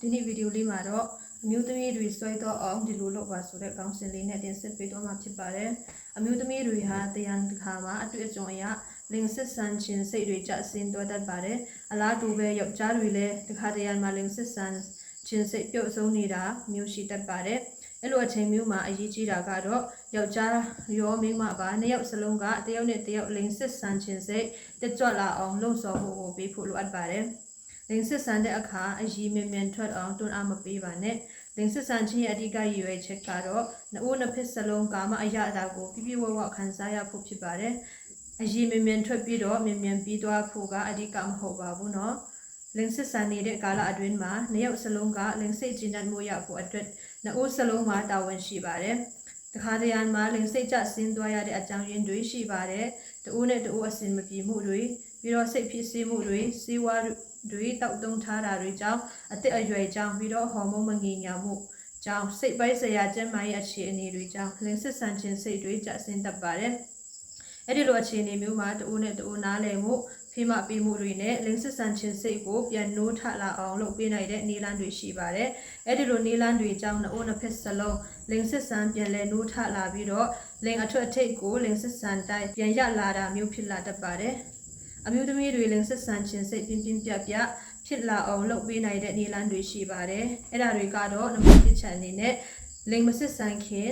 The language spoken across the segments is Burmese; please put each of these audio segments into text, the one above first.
ဒီနေ့ဗီဒီယိုလေးမှာတော့အမျိုးသမီးတွေစွဲတော့အောင်ဒီလိုလုပ်ပါဆိုတဲ့ကောင်းစင်လေးနဲ့တင်ဆက်ပေးတော့မှာဖြစ်ပါတယ်အမျိုးသမီးတွေဟာတရားတစ်ခါမှာအတွေ့အကြုံအရလင်စစ်ဆန်ခြင်းစိတ်တွေကြဆင်းသွားတတ်ပါတယ်အလားတူပဲယောက်ျားတွေလည်းတစ်ခါတရံမှာလင်စစ်ဆန်ခြင်းစိတ်ပြုတ်ဆုံးနေတာမျိုးရှိတတ်ပါတယ်အဲ့လိုအချိန်မျိုးမှာအရေးကြီးတာကတော့ယောက်ျားရောမိန်းမပါနှစ်ယောက်စလုံးကတယောက်နဲ့တယောက်လိန်စစ်ဆန်ခြင်းစိတ်တက်ကြွလာအောင်လှုံ့ဆော်မှုကိုပေးဖို့လိုအပ်ပါတယ်။ လိန်စစ်ဆန်တဲ့အခါအယီမြင်မြင်ထွက်အောင်တွန်းအားမပေးပါနဲ့။လိန်စစ်ဆန်ခြင်းရဲ့အဓိကရည်ရွယ်ချက်ကတော့နှစ်ဦးနှစ်ဖက်စလုံးကာမအရာအတာကိုပြပြဝဝခံစားရဖို့ဖြစ်ပါတယ်။အယီမြင်မြင်ထွက်ပြီးတော့မြင်မြင်ပြီးသွားဖို့ကအဓိကမဟုတ်ပါဘူးနော်။လင်စစ်ဆန်နေတဲ့ကာလအတွင်းမှာနှစ်ယောက်စလုံးကလင်စိတ်ကျဉ်တတ်မှုရဖို့အတွက်နှစ်ဦးစလုံးမှာတာဝန်ရှိပါတယ်။တခါတရံမှာလင်စိတ်ကျဆင်းသွားရတဲ့အကြောင်းရင်းတွေရှိပါတယ်။တဦးနဲ့တဦးအစင်မပြေမှုတွေ ပြီးတော့စိတ်ဖြစ်စေမှုတွေစေဝါတွေတောက်တုံထားတာတွေကြောင့်အသက်အရွယ်ကြောင့်ပြီးတော့ဟော်မုန်းမငြိမ်ညာမှုကြောင့်စိတ်ပိုင်းဆရာကျန်းမာရေးအခြေအနေတွေကြောင့်လင်စစ်ဆန်ခြင်းစိတ်တွေကျဆင်းတတ်ပါတယ်။အဲ့ဒီလိုအခြေအနေမျိုးမှာတဦးနဲ့တဦးနားလည်မှုဖိမပေးမှုတွေနဲ့လင်စစ်ဆန်ခြင်းစိတ်ကိုပြန်နိုးထလာအောင်လုပ်ပေးနိုင်တဲ့နေလန်းတွေရှိပါတယ်။အဲ့ဒီလိုနေလန်းတွေကြောင့်နှုတ်နှစ်ဖက်စလုံးလင်စစ်ဆန်ပြန်လဲနိုးထလာပြီးတော့လင်အထွတ်အထိပ်ကိုလင်စစ်ဆန်တိုင်းပြန်ရလာတာမျိုးဖြစ်လာတတ်ပါတယ်။ အမျိုးသမီးတွေလင်စစ်ဆန်ခြင်းစိတ်ပြင်းပြင်းပြပြဖြစ်လာအောင်လုပ်ပေးနိုင်တဲ့နေလန်းတွေရှိပါတယ်။အဲ့ဒါတွေကတော့နံပါတ်1ချက်အနေနဲ့လင်မစစ်ဆန်ခင်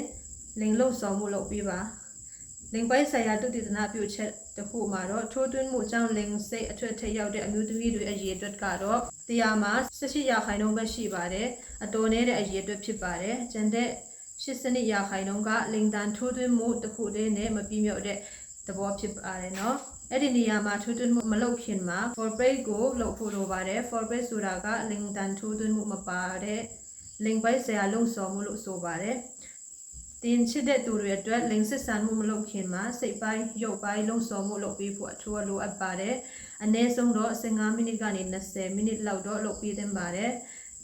လင်လို့ဆောင်မှုလုပ်ပေးပါ။လင်ပိုင်းဆိုင်ရာတုတိတနာပြုချက်တစ်ခုမှာတော့ထိုးသွင်းမှုကြောင့်လင်စိတ်အထွတ်ထိပ်ရောက်တဲ့အမျိုးသမီးတွေအရေးအတွက်ကတော့တရားမှာ18ရာခိုင်နှုန်းပဲရှိပါတယ်။အတော်နည်းတဲ့အရေးအတွက်ဖြစ်ပါတယ်။ကျန်တဲ့80ရာခိုင်နှုန်းကလင်တန်ထိုးသွင်းမှုတစ်ခုတည်းနဲ့မပြီးမြောက်တဲ့သဘောဖြစ်ပါတယ်နော်။ အဲ့ဒီနေရာမှာထိုးသွင်းမှုမလုပ်ခင်မှာ foreplay ကိုလုပ်ဖို့လိုပါတယ် foreplay ဆိုတာကလင်တန်ထိုးသွင်းမှုမပါတဲ့လင်ပိုင်းဆရာလုံဆော်မှုလို့ဆိုပါတယ်တင်ချစ်တဲ့သူတွေအတွက်လင်စစ်ဆန်မှုမလုပ်ခင်မှာစိတ်ပိုင်းရုပ်ပိုင်းလုံဆော်မှုလုပ်ပေးဖို့အထူးလိုအပ်ပါတယ်အနည်းဆုံးတော့15မိနစ်ကနေ20မိနစ်လောက်တော့လုပ်ပေးသင့်ပါတယ်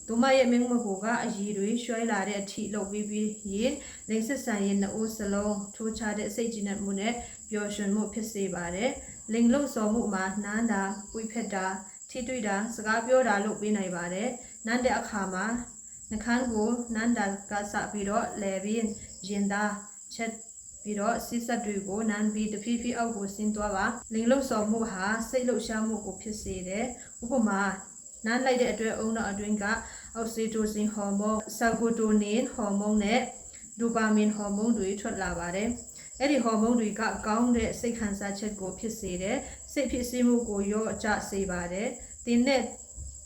ဒုမရဲ့မင်းမကိုကအရည်တွေရွှဲလာတဲ့အထိလုပ်ပြီးပြီးရင်လိင်စစ်ဆန်ရဲ့နှိုးစလုံးထိုးချတဲ့စိတ်ကြည်နက်မှုနဲ့ပျော်ရွှင်မှုဖြစ်စေပါတယ်။လိင်လုံဆော်မှုမှာနန်းတာ၊ပွေဖက်တာ၊ထိတွေ့တာစကားပြောတာလုပ်ပေးနိုင်ပါတယ်။နန်းတဲ့အခါမှာနှခမ်းကိုနန်းတာကစပြီးတော့လေဘင်းရင်သားချက်ပြီးတော့စစ်ဆက်တွေကိုနန်းပြီးတဖြည်းဖြည်းအောက်ကိုဆင်းသွားပါလိင်လုံဆော်မှုဟာစိတ်လှုပ်ရှားမှုကိုဖြစ်စေတယ်။ဥပမာ နန်းလိုက်တဲ့အတွက်အုံနောက်အတွင်းကအောက်ဆီတိုစင်ဟော်မုန်းဆာကိုတိုနင်ဟော်မုန်းနဲ့ဒိုပါမင်ဟော်မုန်းတွေထွက်လာပါတယ်။အဲ့ဒီဟော်မုန်းတွေကကောင်းတဲ့စိတ်ခံစားချက်ကိုဖြစ်စေတယ်။စိတ်ဖြစ်စေမှုကိုရောအကျစေပါတယ်။တင်းနဲ့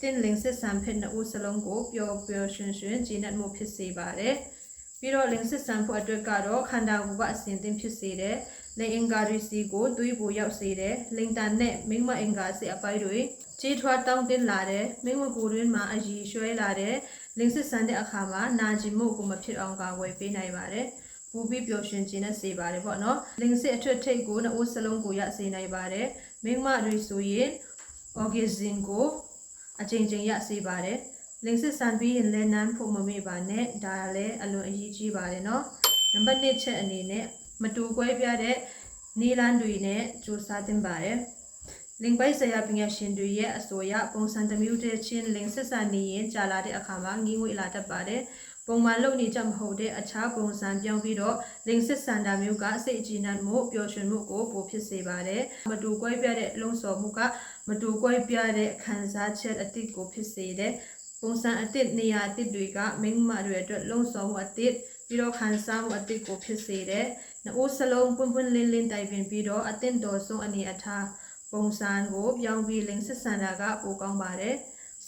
တင်းလင်စစ်ဆန်ဖြစ်တဲ့ဦးစလုံးကိုပျော်ပျော်ရွှင်ရွှင်ကြည်နပ်မှုဖြစ်စေပါတယ်။ပြီးတော့လင်စစ်ဆန်ဖို့အတွက်ကတော့ခန္ဓာကိုယ်ကအစဉ်သင်းဖြစ်စေတယ်။လင်အင်္ဂါရီစီကိုတွေးဖို့ရောက်စေတယ်။လင်တန်နဲ့မိမအင်္ဂါစီအပိုင်းတွေ ကြီးထွားတောင်းတင်းလာတဲ့မိမကိုယ်တွင်မှာအည်ရွှဲလာတဲ့လင်စစ်ဆန်တဲ့အခါမှာနာကျင်မှုကိုမဖြစ်အောင်ကာကွယ်ပေးနိုင်ပါတယ်။ပူပြီးပျော်ရွှင်ခြင်းနဲ့စေပါတယ်ပေါ့နော်။လင်စစ်အထွတ်ထိပ်ကိုနှိုးစလုံးကိုရစေနိုင်ပါတယ်။မိမတွေဆိုရင် orgasm ကိုအချိန်ချင်းရစေပါတယ်။လင်စစ်ဆန်ပြီးရင်လည်းနမ်းဖို့မမေ့ပါနဲ့။ဒါလည်းအလွန်အရေးကြီးပါတယ်နော်။နံပါတ်1ချက်အနေနဲ့မတူကွဲပြားတဲ့နီလန်းတွေနဲ့စူးစမ်းတင်ပါတယ်။ လင်ပိုက်ဆရာပညာရှင်တွေရဲ့အဆိုအရပုံစံတစ်မျိုးတည်းချင်းလင်စစ်ဆန်နေရင်ကြာလာတဲ့အခါမှာငင်းငွေလာတတ်ပါတယ်။ပုံမှန်လုပ်နေကြမဟုတ်တဲ့အခြားပုံစံပြောင်းပြီးတော့လင်စစ်ဆန်တာမျိုးကစိတ်အကြည်နက်မှုပျော်ရွှင်မှုကိုပိုဖြစ်စေပါတယ်။မတူကွဲပြားတဲ့လုံဆော်မှုကမတူကွဲပြားတဲ့ခံစားချက်အတိတ်ကိုဖြစ်စေတဲ့ပုံစံအတိတ်နေရာအတိတ်တွေကမိန်းမတွေအတွက်လုံဆော်မှုအတိတ်ပြီးတော့ခံစားမှုအတိတ်ကိုဖြစ်စေတဲ့နှိုးစလုံးပွင့်ပွင့်လင်းလင်းတိုင်ပင်ပြီးတော့အသင့်တော်ဆုံးအနေအထား ပုံစံကိုပြောင်းပြီးလင်စစ်ဆန်တာကပိုကောင်းပါတယ်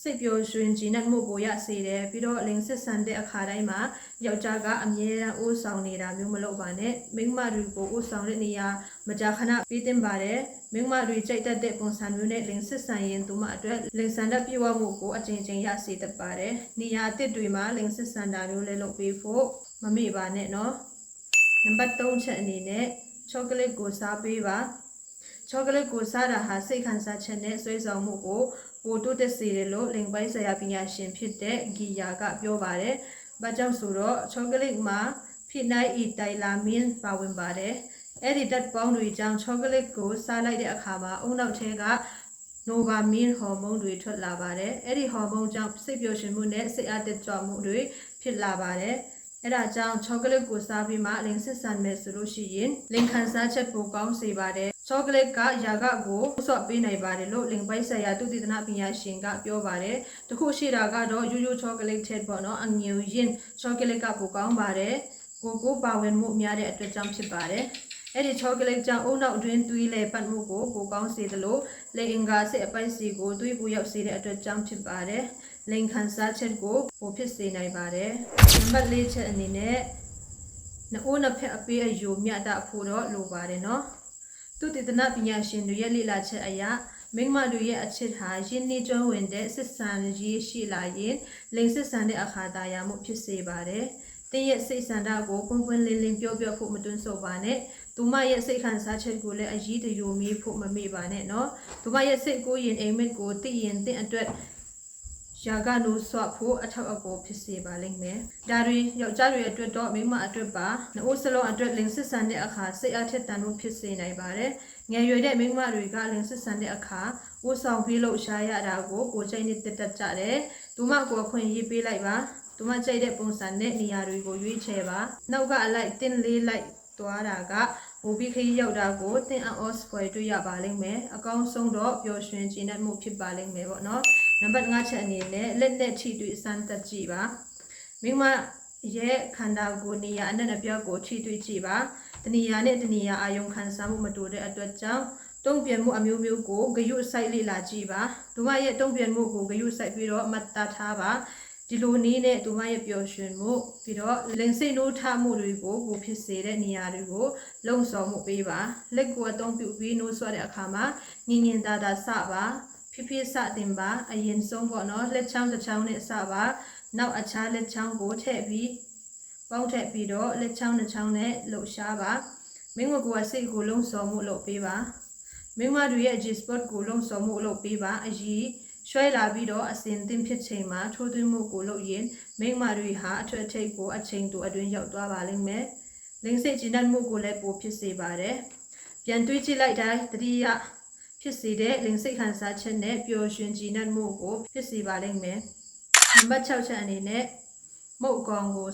စိတ်ပျော်ရွှင်ကြည်နပ်မှုကိုရစေတယ်ပြီးတော့လင်စစ်ဆန်တဲ့အခါတိုင်းမှာယောက်ျားကအမြဲတမ်းအိုးဆောင်နေတာမျိုးမလုပ်ပါနဲ့မိန်းမတွေကိုအိုးဆောင်တဲ့နေရာမကြာခဏပြီးတင်ပါတယ်မိန်းမတွေကြိုက်တတ်တဲ့ပုံစံမျိုးနဲ့လင်စစ်ဆန်ရင်သူမအတွက်လင်ဆန်တဲ့ပြေဝမှုကိုအချိန်ချင်းရစေတတ်ပါတယ်နေရာအသစ်တွေမှာလင်စစ်ဆန်တာမျိုးလည်းလုပ်ပေးဖို့မမေ့ပါနဲ့နော်နံပါတ်3ချက်အနေနဲ့ချောကလက်ကိုစားပေးပါ ချောကလက်ကိုစားတာဟာစိတ်ခံစားချက်နဲ့ဆွေးဆောင်မှုကိုပိုတိုးတက်စေတယ်လို့လင်ပိုင်းဆရာပညာရှင်ဖြစ်တဲ့ဂီယာကပြောပါတယ်။ဘာကြောင့်ဆိုတော့ချောကလက်မှာဖိနိုက်အီတိုင်လာမင်းပါဝင်ပါတယ်။အဲ့ဒီဓာတ်ပေါင်းတွေကြောင့်ချောကလက်ကိုစားလိုက်တဲ့အခါမှာအုံနောက်ထဲက dopamine ဟော်မုန်းတွေထွက်လာပါတယ်အဲ့ဒီဟော်မုန်းကြောင့်စိတ်ပျော်ရွှင်မှုနဲ့စိတ်အားတက်ကြွမှုတွေဖြစ်လာပါတယ်အဲ့ဒါကြောင့်ချောကလက်ကိုစားပြီးမှလင်စစ်ဆန်မယ်ဆိုလို့ရှိရင်လင်ခံစားချက်ပိုကောင်းစေပါတယ် ချောကလက်ကယာကကိုဆော့ပေးနိုင်ပါတယ်လို့လင်ပိုက်ဆိုင်ရာသူတည်တနာပညာရှင်ကပြောပါတယ်တခုရှိတာကတော့ရိုးရိုးချောကလက်ချက်ပေါ့နော်အငြူရင်ချောကလက်ကပိုကောင်းပါတယ်ကိုကိုပါဝင်မှုများတဲ့အတွက်ကြောင့်ဖြစ်ပါတယ်အဲ့ဒီချောကလက်ကြောင့်အုံနောက်အတွင်းသွေးလေပတ်မှုကိုပိုကောင်းစေသလိုလေအင်္ဂါစစ်အပိုက်စီကိုသွေးပူရောက်စေတဲ့အတွက်ကြောင့်ဖြစ်ပါတယ်လိန်ခံစားချက်ကိုပိုဖြစ်စေနိုင်ပါတယ်နံပါတ်၄ချက်အနေနဲ့နှိုးနှစ်ဖက်အပေးအယူမြတ်တာဖို့တော့လိုပါတယ်နော် သူတည်တနာပညာရှင်တွေရဲ့လေ့လာချက်အရမိန်းမတွေရဲ့အချစ်ဟာရင်းနှီးကျွမ်းဝင်တဲ့စစ်ဆန်ရေးရှိလာရင်လိန်စစ်ဆန်တဲ့အခါတာယာမှုဖြစ်စေပါတယ်တင်းရဲ့စိတ်ဆန္ဒကိုပွင့်ပွင့်လင်းလင်းပြောပြဖို့မတွန်းဆုတ်ပါနဲ့သူမရဲ့စိတ်ခံစားချက်ကိုလည်းအရေးတယူမေးဖို့မမေ့ပါနဲ့နော်သူမရဲ့စိတ်ကိုရင်အိမ်မက်ကိုသိရင်တင့်အတွက် ရာဂနိုးဆွဖို့အထောက်အကူဖြစ်စေပါလိမ့်မယ်။ဒါတွေယောက်ျားတွေအတွက်တော့မိန်းမအတွက်ပါ။နှိုးစလုံးအတွက်လင်စစ်ဆန်တဲ့အခါစိတ်အားထက်သန်မှုဖြစ်စေနိုင်ပါတယ်။ငယ်ရွယ်တဲ့မိန်းမတွေကလင်စစ်ဆန်တဲ့အခါဝတ်ဆောင်ပြီးလို့ရှားရတာကိုကိုချိတ်နဲ့တက်တက်ကြတယ်။သူမကိုအခွင့်ရေးပေးလိုက်ပါ။သူမကြိုက်တဲ့ပုံစံနဲ့နေရာတွေကိုရွေးချယ်ပါ။နောက်ကအလိုက်တင်းလေးလိုက်သွားတာကဘူဘီခရီးရောက်တာကိုတင်အော့စဖွယ်တွေ့ရပါလိမ့်မယ်။အကောင်းဆုံးတော့ပျော်ရွှင်ခြင်းနဲ့မှုဖြစ်ပါလိမ့်မယ်ပေါ့နော်။ နံပါတ်5ချက်အနေနဲ့လက်နဲ့ထိတွေ့စမ်းသပ်ကြည့်ပါမိမရဲ့ခန္ဓာကိုယ်နေရာအနက်အပြောက်ကိုထိတွေ့ကြည့်ပါတဏီယာနဲ့တဏီယာအာယုံခံစားမှုမတူတဲ့အတွက်ကြောင့်တုံ့ပြန်မှုအမျိုးမျိုးကိုဂယုစိုက်လေ့လာကြည့်ပါဒုမရဲ့တုံ့ပြန်မှုကိုဂယုစိုက်ပြီးတော့အမတ်တထားပါဒီလိုနည်းနဲ့ဒုမရဲ့ပျော်ရွှင်မှုပြီးတော့လင်စိတ်နိုးထမှုတွေကိုကိုဖြစ်စေတဲ့နေရာတွေကိုလုံဆောင်မှုပေးပါလက်ကိုအသုံးပြုပြီးနိုးဆွတဲ့အခါမှာငင်ငင်တာတာစပါ ဖြစ်ဖြစ်စတင်ပါအရင်ဆုံးပေါ့နော်လက်ချောင်းတစ်ချောင်းနဲ့စပါနောက်အခြားလက်ချောင်းကိုထည့်ပြီးပေါင်းထည့်ပြီးတော့လက်ချောင်းတစ်ချောင်းနဲ့လှုပ်ရှားပါမင်းတို့ကစိတ်ကိုလုံးစော်မှုလုပ်ပေးပါမင်းမတို့ရဲ့ G spot ကိုလုံးစော်မှုလုပ်ပေးပါအကြီးရွှဲလာပြီးတော့အစင်သင်ဖြစ်ချိန်မှာထိုးသွင်းမှုကိုလုပ်ရင်မိမတွေဟာအထွတ်အထိပ်ကိုအချိန်တူအတွင်းရောက်သွားပါလိမ့်မယ်လင်းစိတ်ကျဉ်တတ်မှုကိုလည်းပိုဖြစ်စေပါတယ်ပြန်တွေးကြည့်လိုက်တိုင်းတတိယ ဖြစ်စေတဲ့လင်စိတ်ခံစားချက်နဲ့ပျော်ရွှင်ကြည်နပ်မှုကိုဖြစ်စေပါလိမ့်မယ်။နံပါတ်6ချက်အနေနဲ့မုတ်ကောင်ကို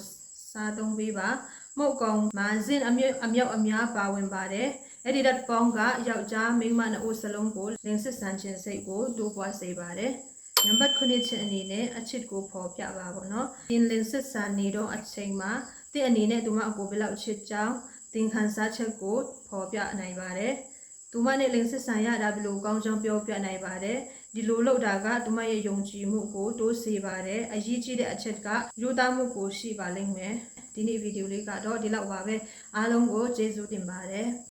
စားသုံးပေးပါ။မုတ်ကောင်မာဇင်အမြတ်အမြောက်အများပါဝင်ပါတယ်။အဲ့ဒီဓာတ်ပေါင်းကယောက်ျားမိန်းမနှစ်ဦးစလုံးကိုလင်စစ်ဆန်ခြင်းစိတ်ကိုတိုးပွားစေပါတယ်။နံပါတ်9ချက်အနေနဲ့အချစ်ကိုဖော်ပြပါပေါ့နော်။ဒီလင်စစ်ဆန်နေတော့အချိန်မှာတင့်အနေနဲ့သူမအကိုဘယ်လောက်ချစ်ကြောင်းသင်ခံစားချက်ကိုဖော်ပြနိုင်ပါတယ်။ သူမနဲ့လိင်စစ်ဆန်ရတာဘယ်လိုကောင်းကြောင်းပြောပြနိုင်ပါတယ်ဒီလိုလုပ်တာကသူမရဲ့ယုံကြည်မှုကိုတိုးစေပါတယ်အရေးကြီးတဲ့အချက်ကယူသားမှုကိုရှိပါလိမ့်မယ်ဒီနေ့ဗီဒီယိုလေးကတော့ဒီလောက်ပါပဲအားလုံးကိုကျေးဇူးတင်ပါတယ်